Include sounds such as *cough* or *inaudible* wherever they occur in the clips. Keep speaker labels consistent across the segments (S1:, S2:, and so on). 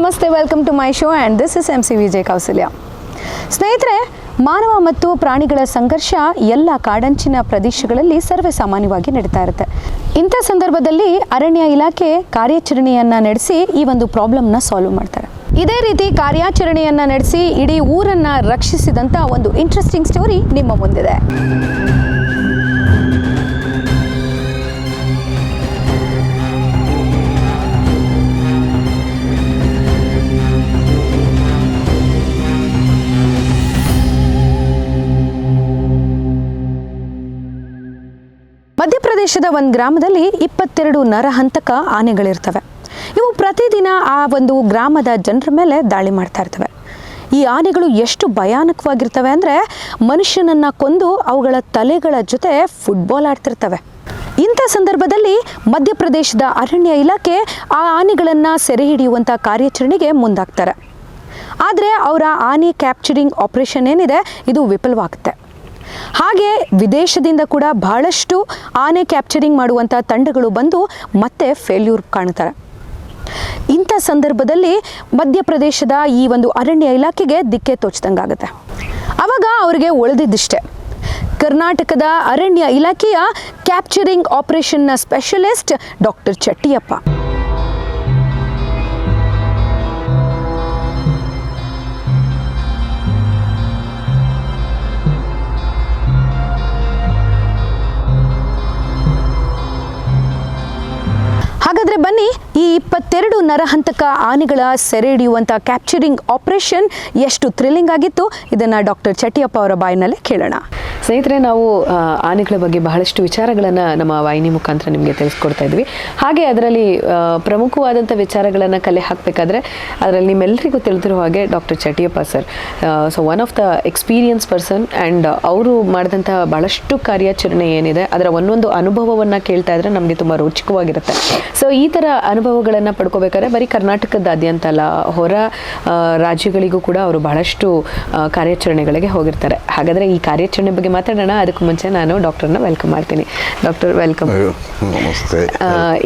S1: ನಮಸ್ತೆ welcome to my show and this is M C Vijay Kausalya ಸ್ನೇಹಿತರೆ, ಮಾನವ ಮತ್ತು ಪ್ರಾಣಿಗಳ ಸಂಘರ್ಷ ಎಲ್ಲ ಕಾಡಂಚಿನ ಪ್ರದೇಶಗಳಲ್ಲಿ ಸರ್ವೇ ಸಾಮಾನ್ಯವಾಗಿ ನಡೀತಾ ಇರುತ್ತೆ. ಇಂಥ ಸಂದರ್ಭದಲ್ಲಿ ಅರಣ್ಯ ಇಲಾಖೆ ಕಾರ್ಯಾಚರಣೆಯನ್ನು ನಡೆಸಿ ಈ ಒಂದು ಪ್ರಾಬ್ಲಮ್ನ ಸಾಲ್ವ್ ಮಾಡ್ತಾರೆ. ಇದೇ ರೀತಿ ಕಾರ್ಯಾಚರಣೆಯನ್ನು ನಡೆಸಿ ಇಡೀ ಊರನ್ನು ರಕ್ಷಿಸಿದಂಥ ಒಂದು ಇಂಟ್ರೆಸ್ಟಿಂಗ್ ಸ್ಟೋರಿ ನಿಮ್ಮ ಮುಂದಿದೆ. ಮಧ್ಯಪ್ರದೇಶದ ಒಂದು ಗ್ರಾಮದಲ್ಲಿ ಇಪ್ಪತ್ತೆರಡು ನರಹಂತಕ ಆನೆಗಳಿರ್ತವೆ. ಇವು ಪ್ರತಿದಿನ ಆ ಒಂದು ಗ್ರಾಮದ ಜನರ ಮೇಲೆ ದಾಳಿ ಮಾಡ್ತಾ ಇರ್ತವೆ. ಈ ಆನೆಗಳು ಎಷ್ಟು ಭಯಾನಕವಾಗಿರ್ತವೆ ಅಂದರೆ ಮನುಷ್ಯನನ್ನು ಕೊಂದು ಅವುಗಳ ತಲೆಗಳ ಜೊತೆ ಫುಟ್ಬಾಲ್ ಆಡ್ತಿರ್ತವೆ. ಇಂಥ ಸಂದರ್ಭದಲ್ಲಿ ಮಧ್ಯಪ್ರದೇಶದ ಅರಣ್ಯ ಇಲಾಖೆ ಆ ಆನೆಗಳನ್ನು ಸೆರೆ ಹಿಡಿಯುವಂಥ ಕಾರ್ಯಾಚರಣೆಗೆ ಮುಂದಾಗ್ತಾರೆ. ಆದರೆ ಅವರ ಆನೆ ಕ್ಯಾಪ್ಚರಿಂಗ್ ಆಪರೇಷನ್ ಏನಿದೆ, ಇದು ವಿಫಲವಾಗುತ್ತೆ. ಹಾಗೆ ವಿದೇಶದಿಂದ ಕೂಡ ಬಹಳಷ್ಟು ಆನೆ ಕ್ಯಾಪ್ಚರಿಂಗ್ ಮಾಡುವಂಥ ತಂಡಗಳು ಬಂದು ಮತ್ತೆ ಫೇಲ್ಯೂರ್ ಕಾಣ್ತಾರೆ. ಇಂಥ ಸಂದರ್ಭದಲ್ಲಿ ಮಧ್ಯಪ್ರದೇಶದ ಈ ಒಂದು ಅರಣ್ಯ ಇಲಾಖೆಗೆ ದಿಕ್ಕೆ ತೋಚ್ದಂಗಾಗುತ್ತೆ. ಅವಾಗ ಅವರಿಗೆ ಉಳಿದಿದ್ದಿಷ್ಟೇ ಕರ್ನಾಟಕದ ಅರಣ್ಯ ಇಲಾಖೆಯ ಕ್ಯಾಪ್ಚರಿಂಗ್ ಆಪರೇಷನ್ನ ಸ್ಪೆಷಲಿಸ್ಟ್ ಡಾಕ್ಟರ್ ಚಟ್ಟಿಯಪ್ಪ ಹಾಗಾದರೆ ಬನ್ನಿ ಈ ಇಪ್ಪತ್ತೆರಡು ನರಹಂತಕ ಆನೆಗಳ ಸೆರೆ ಹಿಡಿಯುವಂಥ ಕ್ಯಾಪ್ಚರಿಂಗ್ ಆಪರೇಷನ್ ಎಷ್ಟು ಥ್ರಿಲ್ಲಿಂಗ್ ಆಗಿತ್ತು? ಇದನ್ನು ಡಾಕ್ಟರ್ ಚಟಿಯಪ್ಪ ಅವರ ಬಾಯಿನಲ್ಲೇ ಕೇಳೋಣ.
S2: ಸ್ನೇಹಿತರೆ, ನಾವು ಆನೆಗಳ ಬಗ್ಗೆ ಬಹಳಷ್ಟು ವಿಚಾರಗಳನ್ನು ನಮ್ಮ ವಾಹಿನಿ ಮುಖಾಂತರ ನಿಮಗೆ ತಿಳಿಸ್ಕೊಡ್ತಾ ಇದ್ವಿ. ಹಾಗೆ ಅದರಲ್ಲಿ ಪ್ರಮುಖವಾದಂಥ ವಿಚಾರಗಳನ್ನು ಕಲೆ ಹಾಕಬೇಕಾದ್ರೆ ಅದರಲ್ಲಿ ನಿಮ್ಮೆಲ್ಲರಿಗೂ ತಿಳಿದಿರೋ ಹಾಗೆ doctor Chatiyappa sir so one of the experience person and ಅವರು ಮಾಡಿದಂಥ ಬಹಳಷ್ಟು ಕಾರ್ಯಾಚರಣೆ ಏನಿದೆ, ಅದರ ಒಂದೊಂದು ಅನುಭವವನ್ನು ಕೇಳ್ತಾ ಇದ್ರೆ ನಮಗೆ ತುಂಬ ರೋಚಕವಾಗಿರುತ್ತೆ. ಸೊ ಈ ಥರ ಅನುಭವಗಳನ್ನು ಪಡ್ಕೋಬೇಕಾದ್ರೆ ಬರೀ ಕರ್ನಾಟಕದಾದ್ಯಂತ ಅಲ್ಲ ಹೊರ ರಾಜ್ಯಗಳಿಗೂ ಕೂಡ ಅವರು ಬಹಳಷ್ಟು ಕಾರ್ಯಾಚರಣೆಗಳಿಗೆ ಹೋಗಿರ್ತಾರೆ. ಹಾಗಾದರೆ ಈ ಕಾರ್ಯಾಚರಣೆ ಬಗ್ಗೆ ಮಾತಾಡೋಣ. ಅದಕ್ಕೂ ಮುಂಚೆ ನಾನು ಡಾಕ್ಟರ್ನ ವೆಲ್ಕಮ್ ಮಾಡ್ತೀನಿ. Doctor welcome.
S3: ನಮಸ್ತೆ.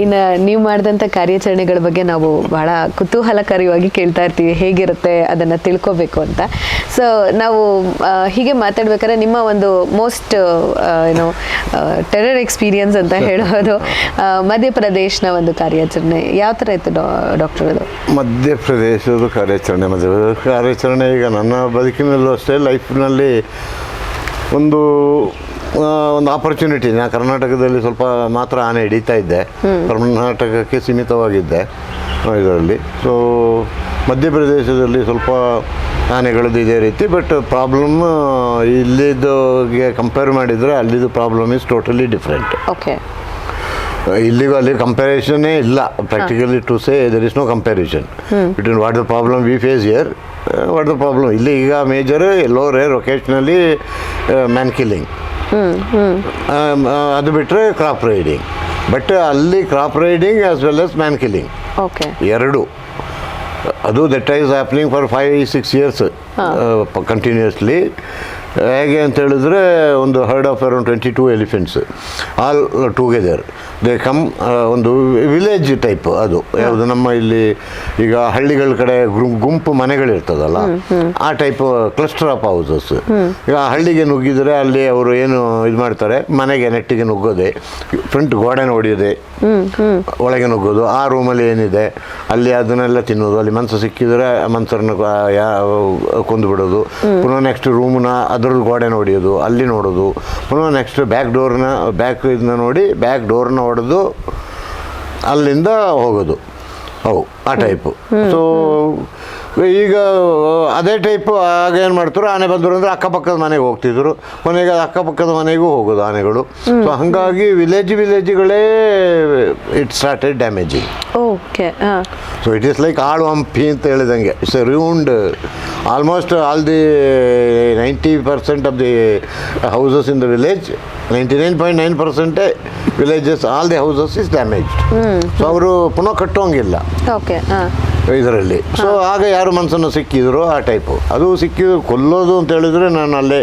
S2: ಇನ್ನು ನೀವು ಮಾಡಿದಂಥ ಕಾರ್ಯಾಚರಣೆಗಳ ಬಗ್ಗೆ ನಾವು ಬಹಳ ಕುತೂಹಲಕಾರಿಯಾಗಿ ಕೇಳ್ತಾ ಇರ್ತೀವಿ. ಹೇಗಿರುತ್ತೆ ಅದನ್ನು ತಿಳ್ಕೊಬೇಕು ಅಂತ. ಸೊ ನಾವು ಹೀಗೆ ಮಾತಾಡ್ಬೇಕಾದ್ರೆ ನಿಮ್ಮ ಒಂದು ಮೋಸ್ಟ್ ಏನು ಟೆರರ್ ಎಕ್ಸ್ಪೀರಿಯನ್ಸ್ ಅಂತ ಹೇಳೋದು. ಮಧ್ಯಪ್ರದೇಶ್ನ ಒಂದು ಕಾರ್ಯಾಚರಣೆ. ಯಾವ ಥರ ಇತ್ತು ಡಾಕ್ಟರ್ ಅದು
S3: ಮಧ್ಯಪ್ರದೇಶದ ಕಾರ್ಯಾಚರಣೆ ಮಧ್ಯಪ್ರದೇಶ ಕಾರ್ಯಾಚರಣೆ ಈಗ ನನ್ನ ಬದುಕಿನಲ್ಲೂ ಅಷ್ಟೇ ಲೈಫ್ನಲ್ಲಿ ಒಂದು ಒಂದು ಆಪರ್ಚುನಿಟಿ ನಾನು ಕರ್ನಾಟಕದಲ್ಲಿ ಸ್ವಲ್ಪ ಮಾತ್ರ ಆನೆ ಹಿಡಿತಾ ಇದ್ದೆ. ಕರ್ನಾಟಕಕ್ಕೆ ಸೀಮಿತವಾಗಿದ್ದೆ ಇದರಲ್ಲಿ. ಸೊ ಮಧ್ಯಪ್ರದೇಶದಲ್ಲಿ ಸ್ವಲ್ಪ ಆನೆಗಳದ್ದು ಇದೇ ರೀತಿ ಬಟ್ ಪ್ರಾಬ್ಲಮ್ ಇಲ್ಲಿದ್ದಗೆ ಕಂಪೇರ್ ಮಾಡಿದರೆ ಅಲ್ಲಿದ್ದು problem is totally different
S2: okay
S3: ಇಲ್ಲಿಗೂ ಅಲ್ಲಿ ಕಂಪ್ಯಾರಿಸನ್ನೇ ಇಲ್ಲ. Practically to say there is no comparison between what the problem we face here what the problem ಇಲ್ಲಿ ಈಗ ಮೇಜರ್ ಎಲ್ಲೋ ರೇರ್ ಒಕೇಶ್ನಲಿ ಮ್ಯಾನ್ ಕಿಲ್ಲಿಂಗ್ ಅದು ಬಿಟ್ಟರೆ ಕ್ರಾಪ್ ರೈಡಿಂಗ್ ಬಟ್ ಅಲ್ಲಿ crop raiding as well as man killing
S2: okay
S3: ಎರಡು. ಅದು that is happening for five six years continuously ಹೇಗೆ ಅಂತ ಹೇಳಿದ್ರೆ ಒಂದು herd of around twenty two elephants all together they come ಒಂದು ವಿಲೇಜ್ ಟೈಪ್ ಅದು. ಯಾವುದು ನಮ್ಮ ಇಲ್ಲಿ ಈಗ ಹಳ್ಳಿಗಳ ಕಡೆ ಗುಂಪು ಮನೆಗಳಿರ್ತದಲ್ಲ ಆ ಟೈಪ್ ಕ್ಲಸ್ಟರ್ ಆಫ್ ಹೌಸಸ್ ಈಗ ಹಳ್ಳಿಗೆ ನುಗ್ಗಿದ್ರೆ ಅಲ್ಲಿ ಅವರು ಏನು ಇದು ಮಾಡ್ತಾರೆ ಮನೆಗೆ ನೆಟ್ಟಿಗೆ ನುಗ್ಗೋದೆ ಫ್ರಂಟ್ ಗೋಡೆನ ಹೊಡೆಯೋದೆ ಒಳಗೆ ನುಗ್ಗೋದು ಆ ರೂಮಲ್ಲಿ ಏನಿದೆ ಅಲ್ಲಿ ಅದನ್ನೆಲ್ಲ ತಿನ್ನೋದು ಅಲ್ಲಿ ಮನಸ್ಸು ಸಿಕ್ಕಿದ್ರೆ ಮನ್ಸರನ್ನ ಕೊಂದು ಬಿಡೋದು. ಪುನಃ ನೆಕ್ಸ್ಟ್ ರೂಮ್ನ ಅದ್ರದ್ದು ಗೋಡೆನ ಹೊಡೆಯೋದು ಅಲ್ಲಿ ನೋಡೋದು. ಪುನಃ ನೆಕ್ಸ್ಟ್ ಬ್ಯಾಕ್ ಡೋರ್ನ ಬ್ಯಾಕ್ ಇದನ್ನ ನೋಡಿ ಬ್ಯಾಕ್ ಡೋರ್ನ ಹೊಡೆದು ಅಲ್ಲಿಂದ ಹೋಗೋದು ಹೌ ಆ ಟೈಪು ಸೊ ಈಗ ಅದೇ ಟೈಪ್ ಆಗ ಏನು ಮಾಡ್ತಾರೆ ಆನೆ ಬಂದರು ಅಂದರೆ ಅಕ್ಕಪಕ್ಕದ ಮನೆಗೆ ಹೋಗ್ತಿದ್ರು. ಕೊನೆಗೆ ಅದು ಅಕ್ಕಪಕ್ಕದ ಮನೆಗೂ ಹೋಗೋದು ಆನೆಗಳು. ಸೊ ಹಾಗಾಗಿ ವಿಲೇಜ್ ವಿಲೇಜ್ಗಳೇ ಇಟ್ ಸ್ಟಾರ್ಟೆಡ್ ಡ್ಯಾಮೇಜಿಂಗ್
S2: ಓಕೆ ಹಾಂ.
S3: ಸೊ ಇಟ್ ಈಸ್ ಲೈಕ್ ಆಳು ಹಂಪಿ ಅಂತ ಹೇಳಿದಂಗೆ. It's round almost all the ninety percent of the houses in the village ninety nine point nine ಪರ್ಸೆಂಟೇ villages all the houses is damage so ಅವರು ಪುನಃ ಕಟ್ಟೋಂಗಿಲ್ಲ.
S2: Okay ಹಾಂ.
S3: ಇದರಲ್ಲಿ. So ಆಗ ಯಾರು ಮನಸ್ಸನ್ನು ಸಿಕ್ಕಿದ್ರು ಆ ಟೈಪು ಅದು ಸಿಕ್ಕಿದ್ರು ಕೊಲ್ಲೋದು ಅಂತ ಹೇಳಿದ್ರೆ ನಾನು ಅಲ್ಲೇ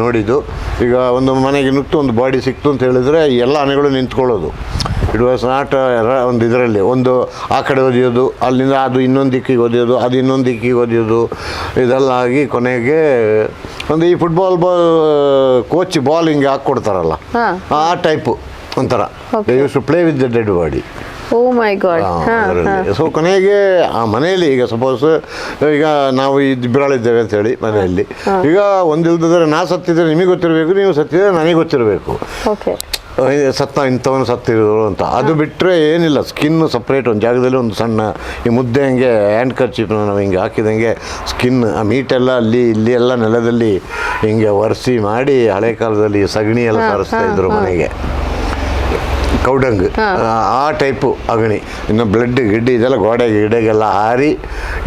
S3: ನೋಡಿದ್ದು. ಈಗ ಒಂದು ಮನೆಗೆ ನುಗ್ತು ಒಂದು ಬಾಡಿ ಸಿಕ್ತು ಅಂತ ಹೇಳಿದ್ರೆ ಎಲ್ಲ ಆನೆಗಳು ನಿಂತ್ಕೊಳ್ಳೋದು. ಇಟ್ ವಾಸ್ ನಾಟ್ ಒಂದು ಇದರಲ್ಲಿ. ಒಂದು ಆ ಕಡೆ ಒದೆಯೋದು ಅಲ್ಲಿಂದ ಅದು ಇನ್ನೊಂದು ದಿಕ್ಕಿಗೆ ಒದೆಯೋದು ಅದು ಇನ್ನೊಂದು ದಿಕ್ಕಿಗೆ ಒದೆಯೋದು. ಇದೆಲ್ಲ ಆಗಿ ಕೊನೆಗೆ ಒಂದು ಈ ಫುಟ್ಬಾಲ್ ಬಾಲ್ ಕೋಚ್ ಬಾಲ್ ಹಿಂಗೆ ಹಾಕ್ಕೊಡ್ತಾರಲ್ಲ. ಆ ಟೈಪು ಒಂಥರ.
S2: Okay.
S3: Use to play with the dead body
S2: oh my god
S3: so ಕೊನೆಗೆ ಆ ಮನೆಯಲ್ಲಿ ಈಗ ಸಪೋಸ್ ಈಗ ನಾವು ಇಬ್ಬರಳಿದ್ದೇವೆ ಅಂತ ಹೇಳಿ ಮನೆಯಲ್ಲಿ. ಈಗ ಒಂದಿಲ್ದಿದ್ರೆ ನಾ ಸತ್ತಿದ್ರೆ ನಿಮಗೆ ಗೊತ್ತಿರಬೇಕು ನೀವು ಸತ್ತಿದ್ರೆ ನನಗೆ ಗೊತ್ತಿರಬೇಕು. ಸತ್ತ ಇಂಥವನು ಸತ್ತಿರೋದು ಅಂತ. ಅದು ಬಿಟ್ಟರೆ ಏನಿಲ್ಲ ಸ್ಕಿನ್ ಸಪ್ರೇಟ್ ಒಂದು ಜಾಗದಲ್ಲಿ ಒಂದು ಸಣ್ಣ ಈ ಮುದ್ದೆ ಹಂಗೆ ಹ್ಯಾಂಡ್ ಕರ್ಚಿಪ್ನ ನಾವು ಹಿಂಗೆ ಹಾಕಿದಂಗೆ ಸ್ಕಿನ್ ಆ ಮೀಟೆಲ್ಲ ಅಲ್ಲಿ ಇಲ್ಲಿ ಎಲ್ಲ ನೆಲದಲ್ಲಿ ಹಿಂಗೆ ಒರೆಸಿ ಮಾಡಿ ಹಳೆ ಕಾಲದಲ್ಲಿ ಸಗಣಿ ಎಲ್ಲ ಸಾರಿಸ್ತಾ ಇದ್ರು ಮನೆಗೆ. ಕೌಡಂಗ್. ಆ ಟೈಪು ಅಗಣಿ ಇನ್ನು ಬ್ಲಡ್ ಗಿಡ್ಡಿ ಇದೆಲ್ಲ ಗೋಡೆ ಗಿಡಗೆಲ್ಲ ಹಾರಿ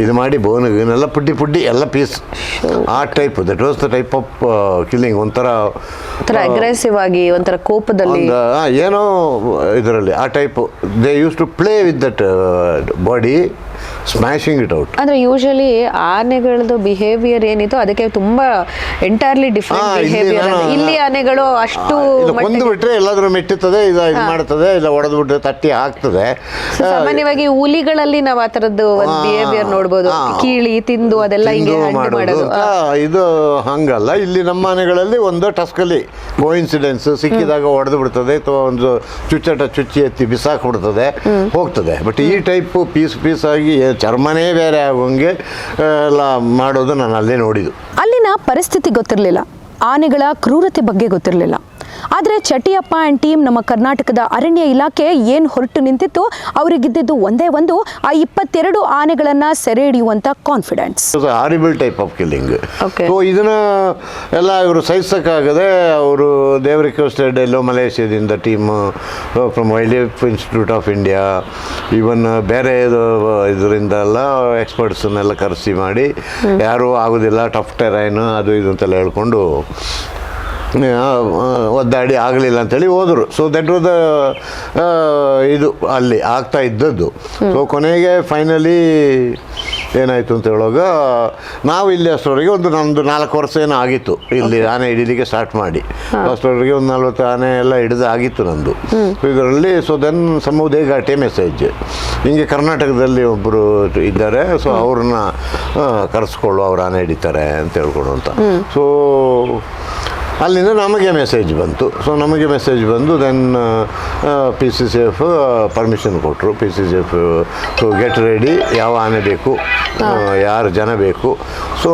S3: ಇದು ಮಾಡಿ ಬೋನು ಗೀನೆಲ್ಲ ಪುಡ್ಡಿ ಪುಡ್ಡಿ ಎಲ್ಲ ಪೀಸ್. ಆ type that was the type of killing ಒಂಥರ
S2: ಒಂಥರ ಅಗ್ರೆಸಿವ್ ಆಗಿ ಒಂಥರ ಕೋಪದಲ್ಲಿ.
S3: ಏನೋ ಇದರಲ್ಲಿ ಆ type. They use to play with that body smashing it out
S2: ಅಂದ್ರೆ ಯೂಶಲಿ ಆನೆಗಳದ್ದು ಬಿಹೇವಿಯರ್ ಏನಿತ್ತು ಅದಕ್ಕೆ ತುಂಬಾ ಎಂಟೈರ್ಲಿ ಡಿಫ್ರೆಂಟ್ ಬಿಹೇವಿಯರ್ ಇಲ್ಲಿ ಆನೆಗಳು ಅಷ್ಟು
S3: ಕೊಂದು ಬಿಟ್ರೆ ಎಲ್ಲಾದ್ರೂ ಮೆಟ್ಟುತ್ತದೆ ಇದು ಇದು ಮಾಡ್ತದೆ ಇಲ್ಲ ಒಡೆದು ಬಿಟ್ರೆ ತಟ್ಟಿ ಹಾಕ್ತದೆ.
S2: ಸಾಮಾನ್ಯವಾಗಿ ಹುಲಿಗಳಲ್ಲಿ ನಾವು ಆ ತರದ್ದು ಒಂದು ಬಿಹೇವಿಯರ್ ನೋಡ್ಬೋದು. ಕೀಳಿ ತಿಂದು ಅದೆಲ್ಲ ಹಿಂಗೆ ಮಾಡೋದು.
S3: ಇದು ಹಂಗಲ್ಲ. ಇಲ್ಲಿ ನಮ್ಮ ಆನೆಗಳಲ್ಲಿ ಒಂದು ಟಸ್ಕಲ್ಲಿ ಕೋಇನ್ಸಿಡೆನ್ಸ್ ಸಿಕ್ಕಿದಾಗ ಒಡೆದು ಬಿಡ್ತದೆ ಅಥವಾ ಒಂದು ಚುಚ್ಚಟ ಚುಚ್ಚಿ ಎತ್ತಿ ಬಿಸಾಕ್ಬಿಡ್ತದೆ ಹೋಗ್ತದೆ. ಬಟ್ ಈ ಟೈಪ್ ಪೀಸ್ ಪೀಸ್ ಆಗಿ ಚರ್ಮನೇ ಬೇರೆ ಆಗೋಂಗೆ ಎಲ್ಲ ಮಾಡೋದು ನಾನು ಅಲ್ಲೇ ನೋಡಿದ್ದು.
S1: ಅಲ್ಲಿನ ಪರಿಸ್ಥಿತಿ ಗೊತ್ತಿರಲಿಲ್ಲ. ಆನೆಗಳ ಕ್ರೂರತೆ ಬಗ್ಗೆ ಗೊತ್ತಿರಲಿಲ್ಲ. ಆದರೆ ಚಟಿಯಪ್ಪ ಆ್ಯಂಡ್ ಟೀಮ್ ನಮ್ಮ ಕರ್ನಾಟಕದ ಅರಣ್ಯ ಇಲಾಖೆ ಏನು ಹೊರಟು ನಿಂತಿತ್ತು ಅವರಿಗಿದ್ದಿದ್ದು ಒಂದೇ ಒಂದು ಆ ಇಪ್ಪತ್ತೆರಡು ಆನೆಗಳನ್ನು ಸೆರೆ ಹಿಡಿಯುವಂಥ confidence
S3: horrible type of killing. So ಇದನ್ನ ಎಲ್ಲ ಇವರು ಸಹಿಸಕ್ಕಾಗದೆ ಅವರು ದೇವ್ ರಿಕ್ವೆಸ್ಟೆಡ್ ಎಲ್ಲೋ ಮಲೇಷ್ಯಾದಿಂದ team from Wildlife Institute of India even ಬೇರೆ ಇದರಿಂದ ಎಲ್ಲ ಎಕ್ಸ್ಪರ್ಟ್ಸನ್ನೆಲ್ಲ ಕರೆಸಿ ಮಾಡಿ ಯಾರೂ ಆಗೋದಿಲ್ಲ ಟಫ್ ಟೆರೈನ್ ಅದು ಇದು ಅಂತೆಲ್ಲ ಹೇಳ್ಕೊಂಡು ಒದ್ದಾಡಿ ಆಗಲಿಲ್ಲ ಅಂತೇಳಿ ಹೋದರು. ಸೊ ದಟ್ ವಾಸ್ ದ ಇದು ಅಲ್ಲಿ ಆಗ್ತಾ ಇದ್ದದ್ದು. ಸೊ ಕೊನೆಗೆ ಫೈನಲಿ ಏನಾಯಿತು ಅಂತ ಹೇಳುವಾಗ ನಾವು ಇಲ್ಲಿ ಅಷ್ಟರವರೆಗೆ ಒಂದು ನಮ್ಮದು ನಾಲ್ಕು ವರ್ಷ ಏನೋ ಆಗಿತ್ತು. ಇಲ್ಲಿ ಆನೆ ಹಿಡೀಲಿಕ್ಕೆ ಸ್ಟಾರ್ಟ್ ಮಾಡಿ. ಅಷ್ಟರವರೆಗೆ ಒಂದು ನಲ್ವತ್ತು ಆನೆ ಎಲ್ಲ ಹಿಡಿದು ಆಗಿತ್ತು ನಂದು ಇದರಲ್ಲಿ ಸೊ ದೆನ್ ಸಮುದೇ ಘಾಟೆ ಮೆಸೇಜ್ ಹಿಂಗೆ ಕರ್ನಾಟಕದಲ್ಲಿ ಒಬ್ಬರು ಇದ್ದಾರೆ. ಸೊ ಅವ್ರನ್ನ ಕರೆಸ್ಕೊಳ್ಳು ಅವ್ರು ಆನೆ ಹಿಡಿತಾರೆ ಅಂತ ಹೇಳ್ಕೊಡು ಅಂತ ಸೊ ಅಲ್ಲಿಂದ ನಮಗೆ ಮೆಸೇಜ್ ಬಂತು. ಸೊ ನಮಗೆ ಮೆಸೇಜ್ ಬಂದು then P C C F permission ಕೊಟ್ಟರು P C C F to get ready ಯಾವ ಆನೆ ಬೇಕು? ಯಾರು ಜನ ಬೇಕು? ಸೊ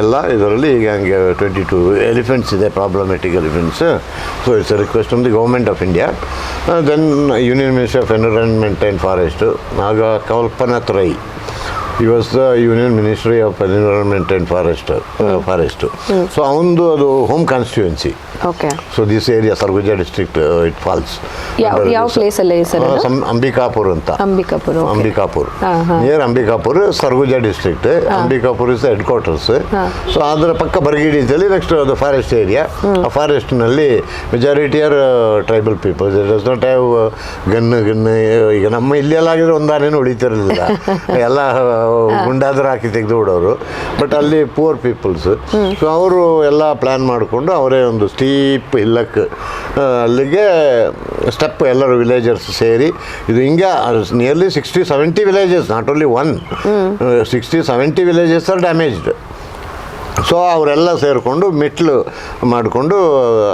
S3: ಎಲ್ಲ ಇದರಲ್ಲಿ ಈಗ ಹಂಗೆ ಟ್ವೆಂಟಿ ಟು ಎಲಿಫೆಂಟ್ಸ್ ಇದೆ problematic elephants so it's request of the government of India then union ministry of environment and forest ಆಗ ಕಲ್ಪನಾ ರೈ ಈ was the union ministry of environment and forest forest so ಅವನದು ಅದು home constituency
S2: okay
S3: so this area Surguja district it falls
S2: ಯಾವ place ಅಲ್ಲಿ sir
S3: Ambikapur ಅಂತ.
S2: Ambikapur.
S3: Ambikapur. Near Ambikapur Surguja district Ambikapur is headquarters so ಅದರ ಪಕ್ಕ ಬರಗಿಡಿ ಅಂತೇಳಿ next ಅದು forest area ಆ ಫಾರೆಸ್ಟ್ನಲ್ಲಿ majority are tribal peoples does not have gun gun ಈಗ ನಮ್ಮ ಇಲ್ಲೆಲ್ಲ ಆಗಿದ್ರೆ ಒಂದಾನೇನು ಹೊಡಿತಿರಲಿಲ್ಲ *laughs* ಎಲ್ಲ ಗುಂಡಾದ್ರ ಹಾಕಿ ತೆಗೆದು ಬಿಡೋರು. ಬಟ್ ಅಲ್ಲಿ ಪೂರ್ ಪೀಪಲ್ಸ್ ಸೊ ಅವರು ಎಲ್ಲ ಪ್ಲ್ಯಾನ್ ಮಾಡಿಕೊಂಡು ಅವರೇ ಒಂದು ಸ್ಟೀಪ್ ಇಲ್ಲಕ್ ಅಲ್ಲಿಗೆ ಸ್ಟೆಪ್ ಎಲ್ಲರೂ ವಿಲೇಜರ್ಸ್ ಸೇರಿ ಇದು ಹಿಂಗೆ nearly sixty seventy villages not only one sixty seventy villages are damaged so ಅವರೆಲ್ಲ ಸೇರಿಕೊಂಡು ಮೆಟ್ಲು ಮಾಡಿಕೊಂಡು